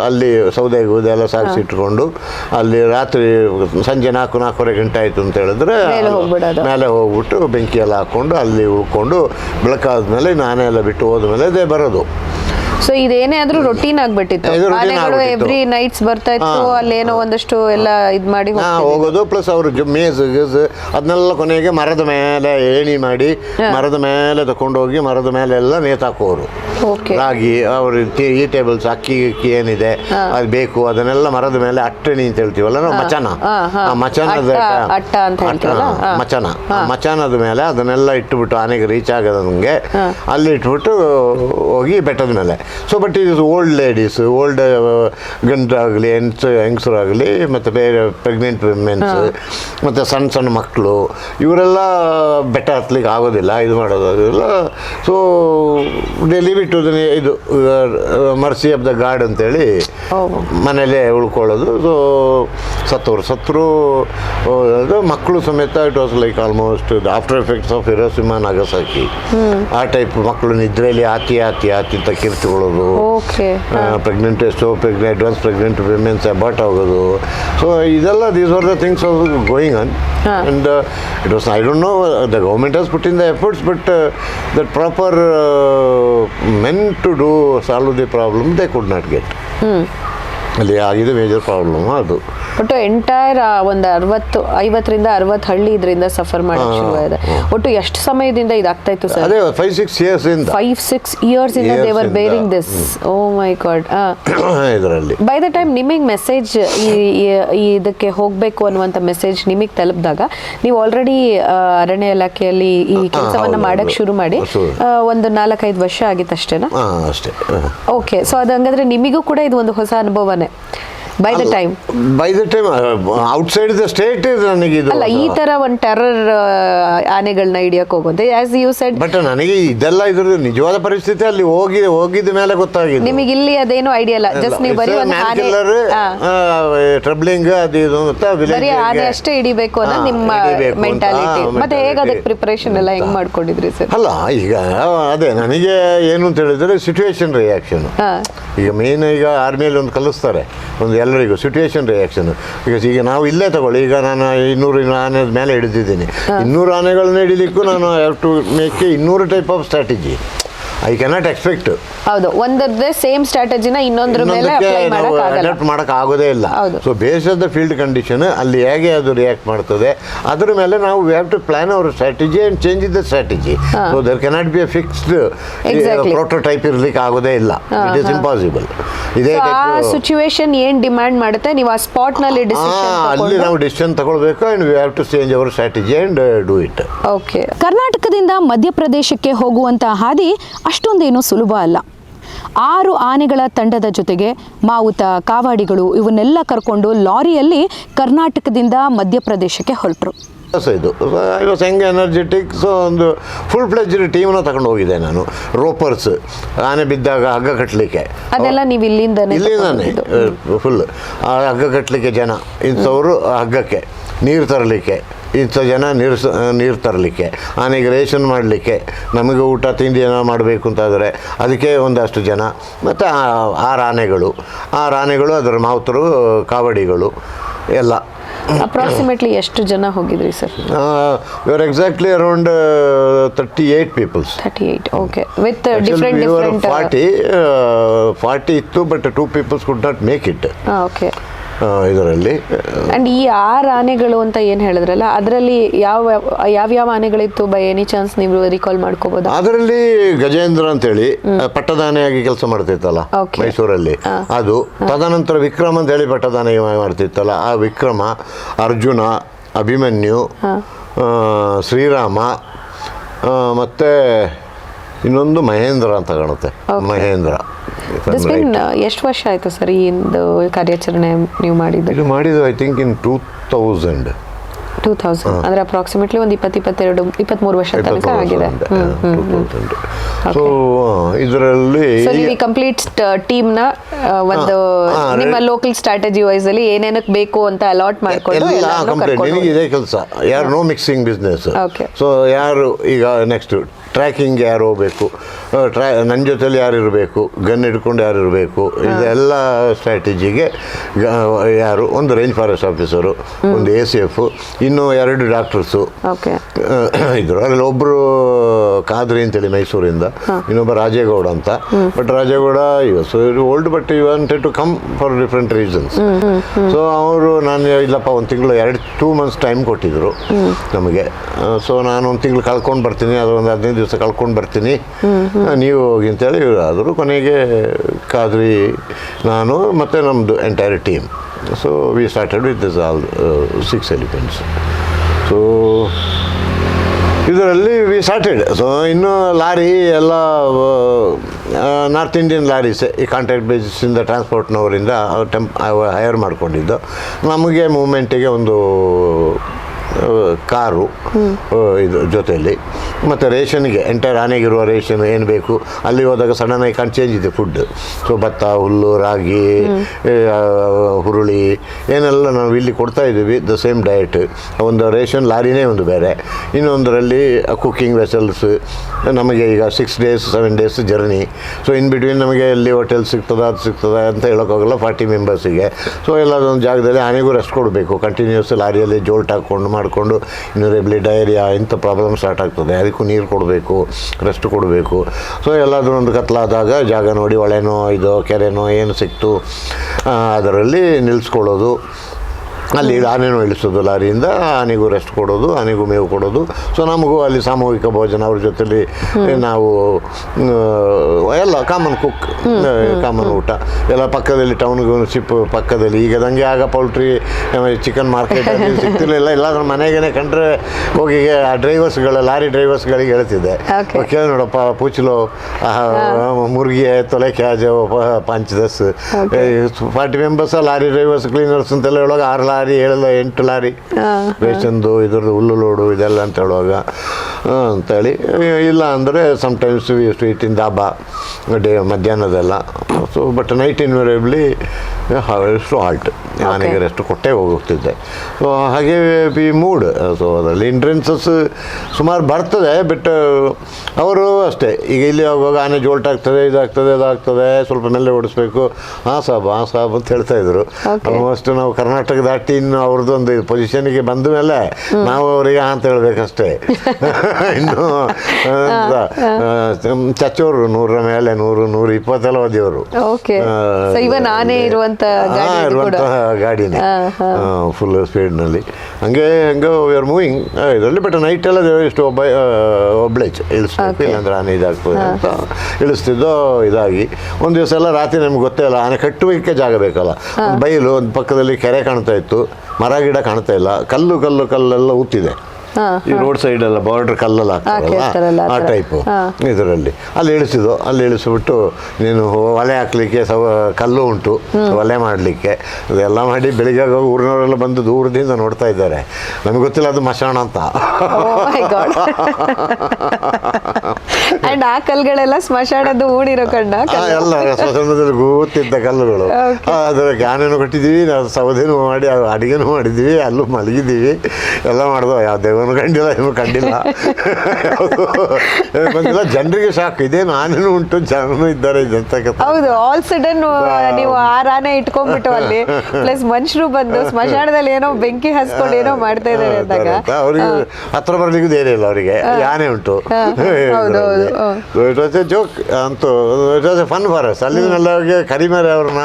S3: ಅಲ್ಲಿ ಸೌದೆ ಗೂದೆ ಎಲ್ಲ ಸಾಗಿಸಿಟ್ಕೊಂಡು ಅಲ್ಲಿ ರಾತ್ರಿ ಸಂಜೆ ನಾಲ್ಕು ನಾಲ್ಕೂವರೆ ಗಂಟೆ ಆಯಿತು ಅಂತ ಹೇಳಿದ್ರೆ
S2: ಮೇಲೆ.
S3: ಮೇಲೆ ಹೋಗ್ಬಿಟ್ಟು ಬೆಂಕಿ ಎಲ್ಲ ಹಾಕ್ಕೊಂಡು ಅಲ್ಲಿ ಉಳ್ಕೊಂಡು ಬೆಳಕಾದ ಮೇಲೆ ನಾನೇ ಎಲ್ಲ ಬಿಟ್ಟು ಹೋದ್ಮೇಲೆ ಅದೇ ಬರೋದು.
S2: ಸೊ ಇದೇನೇ ಆದ್ರೂ ರೊಟೀನ್ ಆಗ್ಬಿಟ್ಟಿತ್ತು
S3: ಇದು routine
S2: ಆನೆಗಳು
S3: ಆಗ್ಬಿಟ್ಟಿತ್ತು.
S2: ಎವ್ರಿ ನೈಟ್ಸ್ ಬರ್ತಾ ಇತ್ತು
S3: ಅಲ್ಲಿ
S2: ಅಲ್ಲೇನೋ ಒಂದಷ್ಟು ಎಲ್ಲ ಇದ್ ಮಾಡಿ
S3: ಹಾ. ಹೋಗೋದು ಪ್ಲಸ್ ಅವರು ಮೇಜ್ ಗೀಸ್ ಅದನ್ನೆಲ್ಲ ಕೊನೆಗೆ ಮರದ ಮೇಲೆ ಏಣಿ ಮಾಡಿ ಮರದ ಮೇಲೆ ತಕೊಂಡೋಗಿ ಮರದ ಮೇಲೆ ಎಲ್ಲ ನೇತಾಕೋರು
S2: Okay.
S3: ರಾಗಿ ಅವರು ಈ ಟೇಬಲ್ಸ್ ಅಕ್ಕಿ ಗಿಕ್ಕಿ ಏನಿದೆ ಅದು ಬೇಕು ಅದನ್ನೆಲ್ಲ ಮರದ ಮೇಲೆ ಅಟ್ಟಣಿ ಅಂತ ಹೇಳ್ತೀವಲ್ಲ ನಾವು ಮಚನ
S2: ಹಾ, ಹಾ.
S3: ಆ ಮಚನದ
S2: ಅಟ್ಟ- ಅಟ್ಟ ಅಂತ ಹೇಳ್ತೀವಲ್ಲ?
S3: ಹಾ,
S2: ಹಾ.
S3: ಮಚನ ಆ ಮಚನದ ಮೇಲೆ ಅದನ್ನೆಲ್ಲ ಇಟ್ಟುಬಿಟ್ಟು ಆನೆಗೆ ರೀಚ್ ಆಗದಂಗೆ ಅಲ್ಲಿ ಇಟ್ಬಿಟ್ಟು ಹೋಗಿ ಬೆಟ್ಟದ ಮೇಲೆ ಸೊ ಬಟ್ ಇದು ಓಲ್ಡ್ ಲೇಡೀಸ್ ಓಲ್ಡ್ ಗಂಡರಾಗಲಿ ಹೆಂಗ್ಸ್ ಹೆಂಗಸರಾಗಲಿ ಮತ್ತು ಬೇರೆ ಪ್ರೆಗ್ನೆಂಟ್ ವಿಮೆನ್ಸ್ ಮತ್ತು ಸಣ್ಣ ಸಣ್ಣ ಮಕ್ಕಳು ಇವರೆಲ್ಲ ಬೆಟ್ಟ ಹತ್ಲಿಕ್ಕೆ ಆಗೋದಿಲ್ಲ ಇದು ಮಾಡೋದಿಲ್ಲ ಸೊ ಡೆಲಿ ಬಿಟ್ಟು ಇದು ಮರ್ಸಿ ಆಫ್ ದ ಗಾರ್ಡ್ ಅಂತೇಳಿ ಮನೇಲೇ ಉಳ್ಕೊಳ್ಳೋದು. ಸೊ ಸತ್ತವರು ಸತ್ರು ಮಕ್ಕಳು ಸಮೇತ it was like almost after effects of Hiroshima Nagasaki ಆ ಟೈಪ್ ಮಕ್ಕಳು ನಿದ್ರೆಯಲ್ಲಿ ಆತಿ ಆತಿ ಆತಿ ಅಂತ ಕಿರ್ಚಿಕೊಳ್ಳೋದು
S2: ಓಕೆ
S3: ಪ್ರೆಗ್ನೆಂಟ್ ಎಷ್ಟೋ pregnant advance pregnant womens abort ಆಗೋದು. ಸೊ ಇದೆಲ್ಲ these are the things are going on and it was I don't know the government has put in the efforts but that proper men to do solve the problem they could not get ಅಲ್ಲಿ ಆಗಿದೆ major problem ಅದು.
S2: ಒಟ್ಟು entire ಒಂದು ಅರವತ್ತು ಐವತ್ತರಿಂದ ಅರವತ್ತು ಹಳ್ಳಿ ಇದರಿಂದ ಸಫರ್ ಮಾಡೋಕ್ಕೆ ಶುರುವಾಗಿದೆ. ಒಟ್ಟು ಎಷ್ಟು ಸಮಯದಿಂದ ಇದಾಗ್ತಾ ಇತ್ತು ಸರ್?
S3: ಅದೇ ಫೈವ್ ಸಿಕ್ಸ್ ಇಯರ್ಸ್ ಇಂದ.
S2: ಫೈವ್ ಸಿಕ್ಸ್ ಇಯರ್ಸ್ ಇಂದ they were bearing this oh my god
S3: ಇದರಲ್ಲಿ.
S2: ಬೈ ದ ಟೈಮ್ ನಿಮಗೆ ಮೆಸೇಜ್ ಈ ಇದಕ್ಕೆ ಹೋಗಬೇಕು ಅನ್ನುವಂಥ ಮೆಸೇಜ್ ನಿಮಗೆ ತಲುಪಿದಾಗ ನೀವು ಆಲ್ರೆಡಿ ಅರಣ್ಯ ಇಲಾಖೆಯಲ್ಲಿ ಈ ಕೆಲಸವನ್ನು
S3: ಮಾಡಕ್ಕೆ
S2: ಶುರು ಮಾಡಿ ಒಂದು ನಾಲ್ಕೈದು ವರ್ಷ ಆಗಿತ್ತು ಅಷ್ಟೇನಾ?
S3: ಅಷ್ಟೇ.
S2: ಓಕೆ ಸೊ ಅದು ಹಂಗಾದ್ರೆ ನಿಮಗೂ ಕೂಡ ಇದು ಒಂದು ಹೊಸ ಅನುಭವನೇ. By the time
S3: by the time outside the state ನನಗೆ ಇದು
S2: ಅಲ್ಲ ಈ ತರ ಒಂದು ಟೆರರ್ ಆನೆಗಳನ್ನ ಹಿಡಿಯಕ್ಕೆ ಹೋಗೋದು ಆಸ್ ಯು ಸೆಡ್
S3: ಬಟ್ ನನಗೆ ಇದೆಲ್ಲ ಇದ್ರದ್ದು ನಿಜವಾದ ಪರಿಸ್ಥಿತಿ ಅಲ್ಲಿ ಹೋಗಿ ಹೋಗಿದ ಮೇಲೆ ಗೊತ್ತಾಗಿದೆ
S2: ನಿಮಗೆ ಇಲ್ಲಿ ಅದೇನು ಐಡಿಯಾ ಇಲ್ಲ ಜಸ್ಟ್ ನೀವು ಬರೀ ಒಂದು ಆನೆ.
S3: ಟ್ರಬ್ಲಿಂಗ್ ಅದು ಇದು ಅಂತ
S2: ಬರೀ ಆನೆ ಅಷ್ಟೇ ಹಿಡಿಬೇಕು ಅನ್ನೋದು
S3: ಹಾ,
S2: ನಿಮ್ಮ ಮೆಂಟಾಲಿಟಿ ಮತ್ತೆ ಹೇಗೆ ಅದಕ್ಕೆ. ಪ್ರಿಪರೇಷನ್ ಎಲ್ಲ ಹೆಂಗ್ ಮಾಡ್ಕೊಂಡಿದ್ರಿ ಸರ್?
S3: ಅಲ್ಲ ಈಗ ಅದೇ ನನಗೆ ಏನು ಅಂತ ಹೇಳಿದ್ರೆ ಸಿಚುವೇಶನ್ ರಿಯಾಕ್ಷನ್. ಈಗ ಮೇನ್ ಈಗ ಆರ್ಮಿಯಲ್ಲಿ ಒಂದು ಕಲಿಸ್ತಾರೆ. ಒಂದು ಎಲ್ಲರಿಗೂ ಸಿಚುವೇಶನ್ ರಿಯಾಕ್ಷನ್ ಬಿಕಾಸ್ ಈಗ ನಾವು ಇಲ್ಲೇ ತಗೊಳ್ಳಿ. ಈಗ ನಾನು ಇನ್ನೂರು ಆನೆ ಮೇಲೆ ಹಿಡಿದಿದ್ದೀನಿ. ಇನ್ನೂರು ಆನೆಗಳನ್ನ ಹಿಡಿಲಿಕ್ಕೂ ನಾನು ಹ್ಯಾವ್ ಟು ಮೇಕ್ ಇನ್ನೂರು type of strategy I cannot expect
S2: ಹೌದು ಒಂದರದೇ ಸೇಮ್ ಸ್ಟ್ರಾಟಜಿನ ಇನ್ನೊಂದ್ರ ಮೇಲೆ ಅಪ್ಲೈ ಮಾಡಕ್ ಆಗಲ್ಲ.
S3: ಅಡಾಪ್ಟ್ ಮಾಡಕ್ ಆಗೋದೇ ಇಲ್ಲ.
S2: ಹೌದು.
S3: So base of the field condition ಅಲ್ಲಿ ಹೇಗೆ ಅದು ರಿಯಾಕ್ಟ್ ಮಾಡ್ತದೆ ಅದ್ರ ಮೇಲೆ ನಾವು we have to plan our strategy and change the strategy so there cannot be a fixed
S2: Exactly.
S3: Prototype ಇರ್ಲಿಕ್ಕೆ ಆಗೋದೇ ಇಲ್ಲ. ಇಟ್ ಇಸ್ ಇಂಪಾಸಿಬಲ್ ಇದೇ
S2: So, ಆ
S3: type-
S2: ಸಿಚುವೇಶನ್ ಏನ್ ಡಿಮ್ಯಾಂಡ್ ಮಾಡುತ್ತೆ? ನೀವು ಆ ಸ್ಪಾಟ್ನಲ್ಲಿ
S3: ಆ, ಅಲ್ಲಿ
S2: ಡಿಸಿಷನ್
S3: ನಾವು ಡಿಸಿಷನ್ ತಗೊಳ್ಬೇಕು and we have to change our strategy and do it
S2: okay
S1: ಕರ್ನಾಟಕದಿಂದ ಮಧ್ಯಪ್ರದೇಶಕ್ಕೆ ಹೋಗುವಂತಹ ಹಾದಿ ಅಷ್ಟೊಂದೇನು ಸುಲಭ ಅಲ್ಲ. ಆರು ಆನೆಗಳ ತಂಡದ ಜೊತೆಗೆ ಮಾವುತ ಕಾವಾಡಿಗಳು ಇವನ್ನೆಲ್ಲ ಕರ್ಕೊಂಡು ಲಾರಿಯಲ್ಲಿ ಕರ್ನಾಟಕದಿಂದ ಮಧ್ಯಪ್ರದೇಶಕ್ಕೆ ಹೊರಟರು.
S3: ಇದು. ಐ ವಾಸ್ ಹೆಂಗ್ ಎನರ್ಜೆಟಿಕ್ ಸೊ ಒಂದು ಫುಲ್ ಫ್ಲೆಜ್ಡ್ ಟೀಮ್ನ ತಗೊಂಡು ಹೋಗಿದ್ದೆ ನಾನು. ರೋಪರ್ಸ್ ಆನೆ ಬಿದ್ದಾಗ ಹಗ್ಗ ಕಟ್ಟಲಿಕ್ಕೆ
S2: ಅದೆಲ್ಲ ನೀವು ಇಲ್ಲಿಂದನೇ
S3: ಇಲ್ಲಿಂದಾನೆ. ಫುಲ್ ಹಗ್ಗ ಕಟ್ಟಲಿಕ್ಕೆ ಜನ ಇಂಥವರು ಹಗ್ಗಕ್ಕೆ ನೀರು ತರಲಿಕ್ಕೆ. ಇಂಥ ಜನ ನೀರು ನೀರು ತರಲಿಕ್ಕೆ ಆನೆಗೆ ರೇಷನ್ ಮಾಡಲಿಕ್ಕೆ ನಮಗೆ ಊಟ ತಿಂಡಿ ಏನೋ ಮಾಡಬೇಕು ಅಂತಾದರೆ ಅದಕ್ಕೆ ಒಂದಷ್ಟು ಜನ. ಮತ್ತು ಆ ಆನೆಗಳು ಆ ಆನೆಗಳು ಅದರ ಮಾವುತರು ಕಾವಡಿಗಳು ಎಲ್ಲ.
S2: ಅಪ್ರಾಕ್ಸಿಮೇಟ್ಲಿ ಎಷ್ಟು ಜನ ಹೋಗಿದ್ರಿ sir?
S3: Your exactly around thirty eight peoples
S2: thirty eight okay with different different
S3: forty forty ಇತ್ತು but two peoples could not make it
S2: okay
S3: ಇದರಲ್ಲಿ.
S2: ಅಂಡ್ ಈ ಆರು ಆನೆಗಳು ಅಂತ ಏನು ಹೇಳಿದ್ರಲ್ಲ ಅದರಲ್ಲಿ ಯಾವ ಯಾವ ಆನೆಗಳಿತ್ತು ಬೈ ಎನಿ ಚಾನ್ಸ್ ನೀವು ರಿಕಾಲ್ ಮಾಡ್ಕೋಬಹುದು
S3: ಅದರಲ್ಲಿ ಗಜೇಂದ್ರ ಅಂತೇಳಿ ಪಟ್ಟದಾನೆಯಾಗಿ ಕೆಲಸ ಮಾಡ್ತಿತ್ತಲ್ಲ. ಮೈಸೂರಲ್ಲಿ. ಅದು ತದನಂತರ ವಿಕ್ರಮ್ ಅಂತ ಹೇಳಿ ಪಟ್ಟದಾನೆ ಮಾಡ್ತಿತ್ತಲ್ಲ ಆ ವಿಕ್ರಮ ಅರ್ಜುನ ಅಭಿಮನ್ಯು ಶ್ರೀರಾಮ ಮತ್ತೆ ಇನ್ನೊಂದು ಮಹೇಂದ್ರ ಅಂತ ಕಾಣುತ್ತೆ. ಮಹೇಂದ್ರ.
S2: ಎಷ್ಟು ವರ್ಷ ಆಯ್ತು ಸರ್ ಈ ಒಂದು ಕಾರ್ಯಾಚರಣೆ ನೀವು ಮಾಡಿದ್ದು?
S3: ಇದು ಮಾಡಿದ್ದು I think in two thousand
S2: two thousand ಅಂದ್ರೆ ಅಪ್ರಾಕ್ಸಿಮೇಟ್ಲಿ ಒಂದು ಇಪ್ಪತ್ತು ಇಪ್ಪತ್ತೆರಡು ಇಪ್ಪತ್ಮೂರು ವರ್ಷ ತನಕ ಆಗಿದೆ.
S3: ಸೊ ಇದರಲ್ಲಿ
S2: ಕಂಪ್ಲೀಟ್ ಟೀಮ್ನ ಆ, ಒಂದು ನಿಮ್ಮ ಲೋಕಲ್ ಸ್ಟ್ರಾಟಜಿ ವೈಸ್ ಅಲ್ಲಿ ಏನೇನಕ್ಕೆ ಬೇಕು ಅಂತ ಅಲಾಟ್ ಮಾಡ್ಕೊಂಡು
S3: ಕಂಪ್ಲೀಟ್. ಇದೇ ಕೆಲಸ. ಯಾರು ನೋ ಮಿಕ್ಸಿಂಗ್ ಬಿಸ್ನೆಸ್. ಸೊ ಯಾರು ಈಗ ನೆಕ್ಸ್ಟ್ ಟ್ರ್ಯಾಕಿಂಗ್ ಯಾರು ಹೋಗ್ಬೇಕು ಟ್ರ್ಯಾ ನನ್ನ ಜೊತೆಲಿ ಯಾರು ಇರಬೇಕು ಗನ್ ಹಿಡ್ಕೊಂಡು ಯಾರು ಇರಬೇಕು ಇದೆಲ್ಲ ಸ್ಟ್ರಾಟಜಿಗೆ ಯಾರು ಒಂದು ರೇಂಜ್ ಫಾರೆಸ್ಟ್ ಆಫೀಸರು ಒಂದು ಎ ಸಿ ಎಫ್ ಇನ್ನು ಎರಡು ಡಾಕ್ಟರ್ಸು ಇದ್ರು. ಅಲ್ಲಿ ಒಬ್ಬರು ಕಾದ್ರಿ ಅಂತೇಳಿ ಮೈಸೂರಿಂದ ಇನ್ನೊಬ್ಬ ರಾಜೇಗೌಡ ಅಂತ. But Rajegowda so old but you wanted to come for different reasons so ಅವರು ನಾನು ಇಲ್ಲಪ್ಪ ಒಂದು ತಿಂಗಳು ಎರಡು ಟೂ ಮಂತ್ಸ್ ಟೈಮ್ ಕೊಟ್ಟಿದ್ರು ನಮಗೆ. ಸೊ ನಾನು ಒಂದು ತಿಂಗಳು ಕಳ್ಕೊಂಡು ಬರ್ತೀನಿ ಅದು ಒಂದು ಹದಿನೈದು ದಿವಸ ಕಳ್ಕೊಂಡು ಬರ್ತೀನಿ. ನೀವು ಹೋಗಿ ಅಂತೇಳಿ ಆದರೂ ಕೊನೆಗೆ ಕಾದ್ರಿ ನಾನು ಮತ್ತು ನಮ್ಮದು entire team so we started with this all six elephants so ಇದರಲ್ಲಿ ವಿ ಸ್ಟಾರ್ಟೆಡ್ ಸೊ ಇನ್ನು ಲಾರಿ ಎಲ್ಲ ನಾರ್ತ್ ಇಂಡಿಯನ್ ಲಾರೀಸ್ ಈ ಕಾಂಟ್ರಾಕ್ಟ್ ಬೇಸಿಸಿಂದ ಟ್ರಾನ್ಸ್ಪೋರ್ಟ್ನವರಿಂದ ಟೆಂಪ್ ಹೈಯರ್ ಮಾಡಿಕೊಂಡಿದ್ದು. ನಮಗೆ ಮೂಮೆಂಟಿಗೆ ಒಂದು ಕಾರು ಇದು ಜೊತೆಯಲ್ಲಿ. ಮತ್ತು ರೇಷನ್ಗೆ ಎಂಟೈರ್ ಆನೆಗಿರುವ ರೇಷನ್ ಏನು ಬೇಕು? ಅಲ್ಲಿ ಹೋದಾಗ ಸಡನ್ ಆಗಿ ಕಾಣ್ ಚೇಂಜ್ ಇದೆ ಫುಡ್ ಸೊ ಭತ್ತ ಹುಲ್ಲು ರಾಗಿ ಹುರುಳಿ ಏನೆಲ್ಲ ನಾವು ಇಲ್ಲಿ ಕೊಡ್ತಾ ಇದ್ದೀವಿ ದ ಸೇಮ್ ಡಯಟ್ ಒಂದು ರೇಷನ್ ಲಾರಿನೇ ಒಂದು ಬೇರೆ. ಇನ್ನೊಂದರಲ್ಲಿ ಕುಕ್ಕಿಂಗ್ ವೆಸಲ್ಸ್ ನಮಗೆ ಈಗ six days seven days journey so in between ನಮಗೆ ಎಲ್ಲಿ ಹೋಟೆಲ್ ಸಿಗ್ತದ ಅದು ಸಿಗ್ತದ ಅಂತ ಹೇಳೋಕ್ಕಾಗಲ್ಲ ಫಾರ್ಟಿ ಮೆಂಬರ್ಸಿಗೆ ಸೊ ಎಲ್ಲದೊಂದು ಜಾಗದಲ್ಲಿ ಆನೆಗೂ ರೆಸ್ಟ್ ಕೊಡಬೇಕು ಕಂಟಿನ್ಯೂಸ್ ಲಾರಿಯಲ್ಲಿ ಜೋಲ್ಟ್ ಹಾಕ್ಕೊಂಡು ಮಾಡಿಕೊಂಡು ಇನ್ನೂರೇಬ್ಲಿ ಡೈರಿಯಾ ಇಂಥ ಪ್ರಾಬ್ಲಮ್ ಸ್ಟಾರ್ಟ್ ಆಗ್ತದೆ. ಅದಕ್ಕೂ ನೀರು ಕೊಡಬೇಕು ರೆಸ್ಟ್ ಕೊಡಬೇಕು. ಸೊ ಎಲ್ಲಾದರೂ ಒಂದು ಕತ್ಲಾದಾಗ ಜಾಗ ನೋಡಿ, ಹೊಳೆನೋ, ಇದೋ, ಕೆರೆನೋ, ಏನು ಸಿಕ್ತು ಅದರಲ್ಲಿ ನಿಲ್ಲಿಸ್ಕೊಳ್ಳೋದು ಅಲ್ಲಿ ಆನೆನೂ ಇಳಿಸೋದು ಲಾರಿಯಿಂದ ಆನೆಗೂ ರೆಸ್ಟ್ ಕೊಡೋದು ಆನೆಗೂ ಮೇವು ಕೊಡೋದು. ಸೊ ನಮಗೂ ಅಲ್ಲಿ ಸಾಮೂಹಿಕ ಭೋಜನ ಅವ್ರ ಜೊತೆಲಿ ನಾವು ಎಲ್ಲ ಕಾಮನ್ ಕುಕ್ ಕಾಮನ್ ಊಟ. ಎಲ್ಲ ಪಕ್ಕದಲ್ಲಿ ಟೌನ್ಗೂ ಶಿಪ್ ಪಕ್ಕದಲ್ಲಿ. ಈಗ ದಂಗೆ ಆಗ ಪೌಲ್ಟ್ರಿ ಚಿಕನ್ ಮಾರ್ಕೆಟ್ ಸಿಗ್ತಿರ್ಲಿಲ್ಲ. ಎಲ್ಲಾದ್ರೂ ಮನೆಗೇನೆ ಕಂಡ್ರೆ ಹೋಗಿ ಆ ಡ್ರೈವರ್ಸ್ಗಳ ಲಾರಿ ಡ್ರೈವರ್ಸ್ಗಳಿಗೆ ಹೇಳ್ತಿದ್ದೆ. ಕೇಳಿ ನೋಡಪ್ಪ ಪೂಚಲು ಮುರುಗಿಯ ತೊಲೆ ಕ್ಯಾಜ್ ಪಂಚದಸ್ ದಸ್. Forty members lorry drivers cleaners ಅಂತೆಲ್ಲ ಹೇಳುವಾಗ ಆರು ಲಾರಿ ಏಳು ಎಂಟು ಲಾರಿ. ರೇಷನ್ದು ಇದ್ರದ್ದು ಹುಲ್ಲು ಲೋಡು ಇದೆಲ್ಲ ಅಂತ ಹೇಳುವಾಗ ಅಂತೇಳಿ. ಇಲ್ಲ ಅಂದರೆ sometimes sweet in dhaba day ಮಧ್ಯಾಹ್ನದೆಲ್ಲ. So but night invariably to halt ನನಗೆ ರೆಸ್ಟ್ ಕೊಟ್ಟೇ ಹೋಗ್ತಿದ್ದೆ. ಸೊ ಹಾಗೆ ಬಿ ಮೂಡ್ ಸೊ ಅದರಲ್ಲಿ ಇಂಟ್ರೆನ್ಸಸ್ ಸುಮಾರು ಬರ್ತದೆ ಬಟ್ ಅವರು ಅಷ್ಟೇ. ಈಗ ಇಲ್ಲಿ ಆಗುವಾಗ ಆನೆ ಜೋಲ್ಟ್ ಆಗ್ತದೆ ಇದಾಗ್ತದೆ ಇದಾಗ್ತದೆ ಸ್ವಲ್ಪ ಮೇಲೆ ಓಡಿಸ್ಬೇಕು. ಹಾಂ ಸಾಬ್ ಹಾಂ ಸಾಬ್ ಅಂತ ಹೇಳ್ತಾ ಇದ್ರು. ಆಲ್ಮೋಸ್ಟ್ ನಾವು ಕರ್ನಾಟಕ ದಾಟಿ ಇನ್ನು ಅವ್ರದ್ದು ಒಂದು ಪೊಸಿಷನ್ಗೆ ಬಂದ ಮೇಲೆ ನಾವು ಅವರಿಗೆ ಅಂತ ಹೇಳ್ಬೇಕಷ್ಟೇ. *laughs* ಇನ್ನು ಚಚ್ಚೋರು ನೂರರ ಮೇಲೆ ನೂರು ನೂರ ಇಪ್ಪತ್ತೆಲ್ಲ
S2: ದೇವರು ನಾನೇ ಇರುವಂತ
S3: ಗಾಡಿನೇ. ಫುಲ್ ಸ್ಪೀಡ್ನಲ್ಲಿ ಹಂಗೆ ಹಂಗೆ ವಿ ಆರ್ ಮೂವಿಂಗ್ ಇದರಲ್ಲಿ ಬಟ್ ನೈಟ್ ಎಲ್ಲ ಇಷ್ಟು ಒಬ್ಬ ಒಬ್ಳೆ ಇಳಿಸ್ಬೇಕು. ಇಲ್ಲಾಂದ್ರೆ ಆನೆ ಇದಾಗ್ತದೆ ಅಂತ ಇಳಿಸ್ತಿದ್ದೋ ಇದಾಗಿ. ಒಂದು ದಿವಸ ಎಲ್ಲ ರಾತ್ರಿ ನಮ್ಗೆ ಗೊತ್ತೇ ಇಲ್ಲ ಆನೆ ಕಟ್ಟುವಿಕೆ ಜಾಗ ಬೇಕಲ್ಲ. ಬೈಲು ಒಂದು ಪಕ್ಕದಲ್ಲಿ ಕೆರೆ ಕಾಣ್ತಾ ಇತ್ತು ಮರ ಗಿಡ ಕಾಣ್ತಾ ಇಲ್ಲ ಕಲ್ಲು ಕಲ್ಲು ಕಲ್ಲೆಲ್ಲ ಊತಿದೆ. ಈ ರೋಡ್ ಸೈಡ್ ಎಲ್ಲ ಬಾರ್ಡರ್ ಕಲ್ಲೆಲ್ಲ ಹಾಕ್ತಾರಲ್ಲ
S2: ಆ
S3: ಟೈಪ್ ಇದರಲ್ಲಿ. ಅಲ್ಲಿ ಇಳಿಸಿದ್ದು ಅಲ್ಲಿ ಇಳಿಸ್ಬಿಟ್ಟು ನೀನು ಒಲೆ ಹಾಕ್ಲಿಕ್ಕೆ ಸವ ಕಲ್ಲು ಉಂಟು. ಒಲೆ ಮಾಡಲಿಕ್ಕೆ. ಅದೆಲ್ಲ ಮಾಡಿ ಬೆಳಿಗ್ಗೆ ಊರಿನವರೆಲ್ಲ ಬಂದು ದೂರದಿಂದ ನೋಡ್ತಾ ಇದ್ದಾರೆ. ನಮ್ಗೆ ಗೊತ್ತಿಲ್ಲ ಅದು ಮಶಾಣ ಅಂತ.
S2: Oh. *laughs* *laughs* ಅಂಡ್ ಆ ಕಲ್ಗಳೆಲ್ಲ ಸ್ಮಶಾನದ್ದು ಊಡಿರೋ ಕಣ್ಣ
S3: ಎಲ್ಲ ಸ್ಮಶಾನದಲ್ಲಿ ಗೊತ್ತಿದ್ದ ಕಲ್ಲುಗಳು. *laughs* ಅದರ ಕ್ಯಾನೇನು ಕಟ್ಟಿದ್ದೀವಿ ನಾವು ಸೌದೆನೂ ಮಾಡಿ ಅಡಿಗೆನೂ ಮಾಡಿದ್ದೀವಿ ಅಲ್ಲೂ ಮಲಗಿದ್ದೀವಿ. ಎಲ್ಲ ಮಾಡಿದ್ವು ಯಾವ ದೇವನು ಕಂಡಿಲ್ಲ ಏನು ಕಂಡಿಲ್ಲ. *laughs* ಬಂದಿಲ್ಲ ಜನರಿಗೆ ಶಾಕ್. ಇದೆ ನಾನೇನು ಉಂಟು ಜನನು ಇದ್ದಾರೆ ಇದಂತ
S2: ಹೌದು ಆಲ್ ಸಡನ್ ನೀವು ಆ ರಾನೆ ಇಟ್ಕೊಂಡ್ಬಿಟ್ಟು ಅಲ್ಲಿ ಪ್ಲಸ್ ಮನುಷ್ಯರು ಬಂದು ಸ್ಮಶಾನದಲ್ಲಿ ಏನೋ ಬೆಂಕಿ ಹಸ್ಕೊಂಡು ಏನೋ ಮಾಡ್ತಾ ಇದ್ದಾರೆ ಅಂದಾಗ.
S3: ಅವರಿಗೆ ಹತ್ರ ಬರ್ಲಿಕ್ಕೂ ಧೈರ್ಯ ಇಲ್ಲ ಅವರಿಗೆ. ಯಾನೆ ಉಂಟು.
S2: ಹೌದು, ಹೌದು.
S3: ಇಟ್ ವಾಸ್ ಎ ಜೋಕ್ ಅಂತೂ it was a fun for us ಅಲ್ಲಿಂದೆಲ್ಲ ಅವ್ರಿಗೆ ಕರಿಮೇಲೆ ಅವ್ರನ್ನ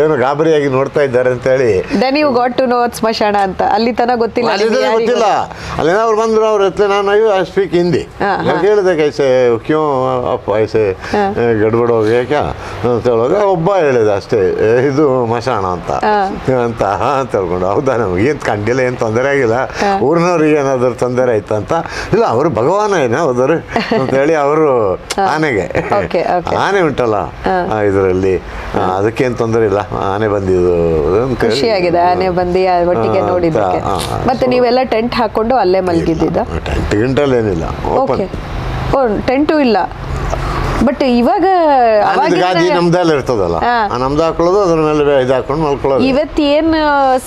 S3: ಏನು ಗಾಬರಿಯಾಗಿ ನೋಡ್ತಾ ಇದ್ದಾರೆ ಅಂತೇಳಿ.
S2: Then you got to know ಸ್ಮಶಾನ ಅಂತ. ಅಲ್ಲಿ ತನಕ ಗೊತ್ತಿಲ್ಲ
S3: ಅಲ್ಲಿಂದ ಗೊತ್ತಿಲ್ಲ. ಅಲ್ಲಿಂದ ಅವ್ರು ಬಂದ್ರು ಅವ್ರ ಹತ್ರ ನಾನು ಐ ಸ್ಪೀಕ್ ಹಿಂದಿ ನಾನು ಕೇಳಿದೆ ಕೈಸೆ ಕ್ಯೂ ಅಪ್ಪ ಐಸೆ ಗಡ್ಬಡ ಹೋಗಿ ಅಂತ ಹೇಳುವಾಗ ಒಬ್ಬ ಹೇಳಿದ ಅಷ್ಟೇ ಇದು ಮಶಾಣ ಅಂತ. ಅಂತ ಅಂತ ಹೇಳ್ಕೊಂಡು ಹೌದಾ ನಮಗೆ ಏನು ಕಂಡಿಲ್ಲ ಏನು ತೊಂದರೆ ಆಗಿಲ್ಲ. ಊರಿನವ್ರಿಗೆ ಏನಾದರೂ ತೊಂದರೆ ಆಯ್ತು ಅಂತ? ಇಲ್ಲ ಅವರು ಭಗವಾನ ಏನೋ ಹೋದರು *laughs* ಅಂತ ಹೇಳಿ ಅವರು ಆನೆಗೆ.
S2: Okay, okay.
S3: ಆನೆ ಉಂಟಲ್ಲ? ಇದರಲ್ಲಿ. ಅದಕ್ಕೇನು ತೊಂದರೆ ಇಲ್ಲ. ಆನೆ ಬಂದಿದ್ದು.
S2: ಖುಷಿಯಾಗಿದೆ. ಆನೆ ಬಂದು ಆ ಒಟ್ಟಿಗೆ
S3: ನೋಡಿದ.
S2: ಮತ್ತೆ ನೀವೆಲ್ಲ ಟೆಂಟ್ ಹಾಕೊಂಡು ಅಲ್ಲೇ ಮಲಗಿದ್ದಿದ್ದ
S3: ಟೆಂಟ್ ಗಿಂಟಲ್ಲಿ ಏನಿಲ್ಲ. ಓಪನ್
S2: ಓ ಟೆಂಟು ಇಲ್ಲ. ಬಟ್ ಇವಾಗ
S3: ಗಾದಿ ನಮ್ದಲ್ಲಿ ಇರ್ತದಲ್ಲ. ನಮ್ದು ಹಾಕೊಳ್ಳೋದು ಅದ್ರ ಮೇಲೆ ಇದು ಹಾಕೊಂಡು ಮಲ್ಕೊಳ್ಳೋದು.
S2: ಇವತ್ತೇನ್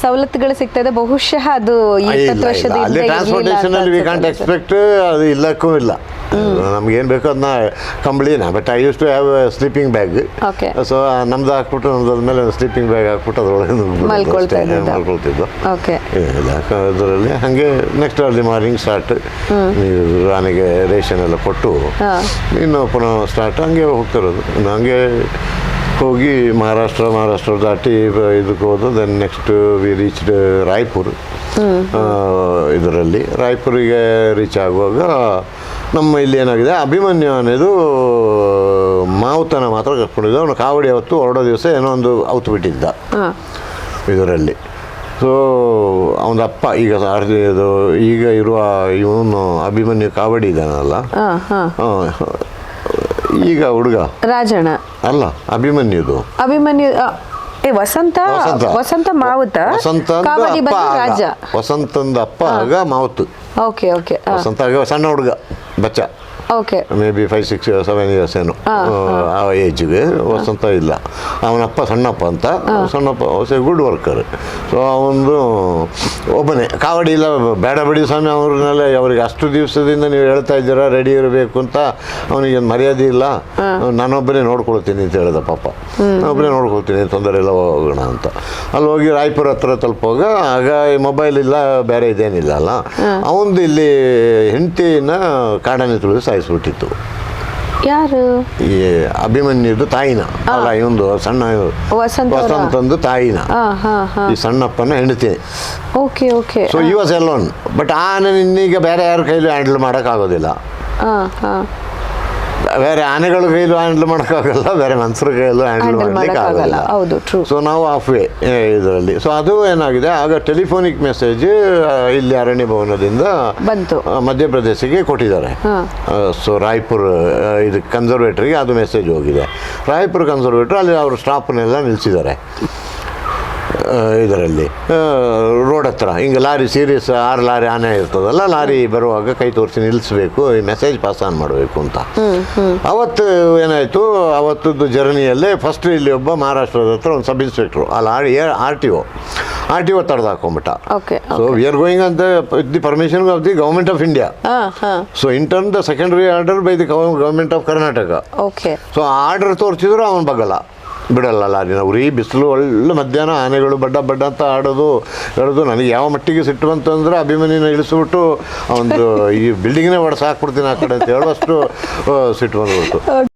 S2: ಸವಲತ್ತುಗಳು ಸಿಗ್ತದೆ? ಬಹುಶಃ ಅದು ಇಪ್ಪತ್ತು ವರ್ಷದ
S3: ಟ್ರಾನ್ಸ್ಪೋರ್ಟೇಷನ್ ಅಲ್ಲಿ ವಿ ಕಾಂಟ್ ಎಕ್ಸ್ಪೆಕ್ಟ್ ಅದು ಇಲ್ಲಕ್ಕೂ ಇಲ್ಲ. ನಮ್ಗೇನು ಬೇಕು ಅದನ್ನ ಕಂಬಳಿನ but I use to have sleeping bag. So ನಮ್ದು ಹಾಕ್ಬಿಟ್ಟು ನಮ್ದು ಅದ್ಮೇಲೆ ಸ್ಲೀಪಿಂಗ್ ಬ್ಯಾಗ್ ಹಾಕ್ಬಿಟ್ಟು ಅದ್ರೊಳಗೆ. ಮಲ್ಕೊಳ್ತಿದ್ದು. ಅದರಲ್ಲಿ ಹಾಗೆ ನೆಕ್ಸ್ಟ್ ಅರ್ಲಿ ಮಾರ್ನಿಂಗ್ ಸ್ಟಾರ್ಟ್ ನೀವು ಆನೆಗೆ ರೇಷನ್ ಎಲ್ಲ ಕೊಟ್ಟು. ಇನ್ನು ಪುನಃ ಸ್ಟಾರ್ಟ್ ಹಂಗೆ ಹೋಗ್ತಿರೋದು. ಇನ್ನು ಹಂಗೆ ಹೋಗಿ ಮಹಾರಾಷ್ಟ್ರ ಮಹಾರಾಷ್ಟ್ರ ದಾಟಿ ಇದಕ್ಕೆ ಹೋದು then next we reached Raipur. ಇದರಲ್ಲಿ ರಾಯ್ಪುರಿಗೆ ರೀಚ್ ಆಗುವಾಗ ನಮ್ಮ ಇಲ್ಲಿ ಏನಾಗಿದೆ? ಅಭಿಮನ್ಯು ಅನ್ನೋದು ಮಾವುತನ ಮಾತ್ರ ಕರ್ಕೊಂಡಿದ್ದ. ಅವನು ಕಾವಡಿ ಅವತ್ತು ಹೊರಡೋ ದಿವಸ ಏನೋ ಒಂದು ಅವತ್ತು ಬಿಟ್ಟಿದ್ದ. ಇದರಲ್ಲಿ. ಸೊ ಅವನ ಅಪ್ಪ ಈಗ ಇದು ಈಗ ಇರುವ ಇವನು ಅಭಿಮನ್ಯು ಕಾವಡಿ ಇದ್ದಾನಲ್ಲ? ಈಗ ಹುಡುಗ?
S2: ರಾಜಣ್ಣ.
S3: ಅಲ್ಲ ಅಭಿಮನ್ಯುದು.
S2: ಅಭಿಮನ್ಯು ವಸಂತ
S3: ವಸಂತ.
S2: ಮಾವುತ?
S3: ವಸಂತ.
S2: ರಾಜ.
S3: ವಸಂತಂದ ಅಪ್ಪ ಆಗ ಮಾವುತು.
S2: Okay okay.
S3: ವಸಂತ ಆಗ ಸಣ್ಣ ಹುಡುಗ. baca.
S2: Okay
S3: may be five six seven years ಏನು. ಆ ಏಜ್ಗೆ ವಸಂತ ಇಲ್ಲ. ಅವನಪ್ಪ ಸಣ್ಣಪ್ಪ ಅಂತ. Sannappa was a good worker so ಅವನು ಒಬ್ಬನೇ. ಕಾವಡಿ ಇಲ್ಲ ಬೇಡ ಬಿಡಿ ಸ್ವಾಮಿ ಅವ್ರನ್ನೆಲ್ಲ ಅವ್ರಿಗೆ ಅಷ್ಟು ದಿವಸದಿಂದ ನೀವು ಹೇಳ್ತಾ ಇದ್ದೀರಾ ರೆಡಿ ಇರಬೇಕು ಅಂತ ಅವನಿಗೆ ಮರ್ಯಾದೆ ಇಲ್ಲ. ನಾನೊಬ್ಬನೇ ನೋಡ್ಕೊಳ್ತೀನಿ ಅಂತ ಹೇಳ್ದ ಪಾಪ. ಒಬ್ಬನೇ ನೋಡ್ಕೊಳ್ತೀನಿ ತೊಂದರೆ ಇಲ್ಲ ಹೋಗೋಣ ಅಂತ. ಅಲ್ಲಿ ಹೋಗಿ ರಾಯಪುರ ಹತ್ರ ತಲುಪೋಗ ಆಗ ಈ ಮೊಬೈಲ್ ಇಲ್ಲ ಬೇರೆ ಇದೇನಿಲ್ಲ ಅಲ್ಲ. ಅವನದು ಇಲ್ಲಿ ಹೆಂಡತಿನ ಕಾಡನೆ ತುಳಿದು ಸಾಯಿಸ್ಬಿಟ್ಟಿತ್ತು
S2: ಯಾರು?
S3: ಈ ಅಭಿಮನ್ಯುದು ತಾಯಿನ. ಅಲ್ಲ ಇವೊಂದು ಸಣ್ಣ
S2: ವಸಂತ
S3: ವಸಂತಂದು ತಾಯಿನ. ಈ ಸಣ್ಣಪ್ಪನ ಹೆಂಡತಿ.
S2: Okay okay.
S3: ಸೊ ಈ ವಾಸ್ ಎಲೋನ್ ಬಟ್ ಆನೆ ಇನ್ನೀಗ ಬೇರೆ ಯಾರ ಕೈಲಿ ಹ್ಯಾಂಡಲ್ ಮಾಡೋಕ್ಕಾಗೋದಿಲ್ಲ.
S2: ಹಾ ಹಾ.
S3: ಬೇರೆ ಆನೆಗಳ ಕೈಲೂ ಹ್ಯಾಂಡಲ್ ಮಾಡೋಕ್ಕಾಗಲ್ಲ ಬೇರೆ ಮನುಷ್ಯರ ಕೈಲೂ ಹ್ಯಾಂಡಲ್
S2: ಮಾಡೋಕ್ಕಾಗಲ್ಲ. ಹೌದು, ಟ್ರೂ
S3: ಸೊ ನಾವು ಆಫ್ ವೇ ಇದರಲ್ಲಿ ಸೊ ಅದು ಏನಾಗಿದೆ ಆಗ ಟೆಲಿಫೋನಿಕ್ ಮೆಸೇಜ್ ಇಲ್ಲಿ ಅರಣ್ಯ ಭವನದಿಂದ
S2: ಬಂತು.
S3: ಮಧ್ಯಪ್ರದೇಶಕ್ಕೆ ಕೊಟ್ಟಿದ್ದಾರೆ. ಸೊ ರಾಯ್ಪುರ್ ಇದು ಕನ್ಸರ್ವೇಟ್ರಿಗೆ ಅದು ಮೆಸೇಜ್ ಹೋಗಿದೆ ರಾಯ್ಪುರ್ ಕನ್ಸರ್ವೇಟ್ರ್ ಅಲ್ಲಿ ಅವರು ಸ್ಟಾಫ್ನೆಲ್ಲ ನಿಲ್ಲಿಸಿದ್ದಾರೆ ಇದರಲ್ಲಿ. ರೋಡ್ ಹತ್ರ. ಹಿಂಗೆ ಲಾರಿ ಸೀರಿಯಸ್ ಆರು ಲಾರಿ ಆನೆ ಇರ್ತದಲ್ಲ ಲಾರಿ ಬರುವಾಗ ಕೈ ತೋರಿಸಿ ನಿಲ್ಲಿಸಬೇಕು ಈ ಮೆಸೇಜ್ ಪಾಸ್ ಆನ್ ಮಾಡಬೇಕು ಅಂತ. ಅವತ್ತು ಏನಾಯಿತು ಅವತ್ತದ್ದು ಜರ್ನಿಯಲ್ಲೇ ಫಸ್ಟ್ ಇಲ್ಲಿ ಒಬ್ಬ ಮಹಾರಾಷ್ಟ್ರದ ಹತ್ರ ಒಂದು ಸಬ್ ಇನ್ಸ್ಪೆಕ್ಟ್ರು ಆ lorry R T O R T O ತಡೆದು ಹಾಕೊಂಬಿಟ್ಟ.
S2: Okay
S3: so we are going ಅಂತ the permission of the government of India so in turn the secondary order by the government of Karnataka
S2: okay
S3: so order ತೋರಿಸಿದ್ರು ಅವನು ಬಗಲ್ಲ ಬಿಡಲ್ಲ ಲಾರಿನ ಉರಿ ಬಿಸಿಲು, ಒಳ್ಳೆ ಮಧ್ಯಾಹ್ನ ಆನೆಗಳು ಬಡ್ಡ ಬಡ್ಡ ಅಂತ ಆಡೋದು ಹೇಳೋದು ನನಗೆ ಯಾವ ಮಟ್ಟಿಗೆ ಸಿಟ್ಟು ಬಂತು ಅಭಿಮಾನಿನ ಇಳಿಸ್ಬಿಟ್ಟು ಒಂದು ಈ ಬಿಲ್ಡಿಂಗ್ನೇ ಹಾಕ್ಬಿಡ್ತೀನಿ ಆ ಕಡೆ ಅಂತ ಹೇಳುವಷ್ಟು ಸಿಟ್ಟು ಬಂದ್ಬಿಡ್ತು.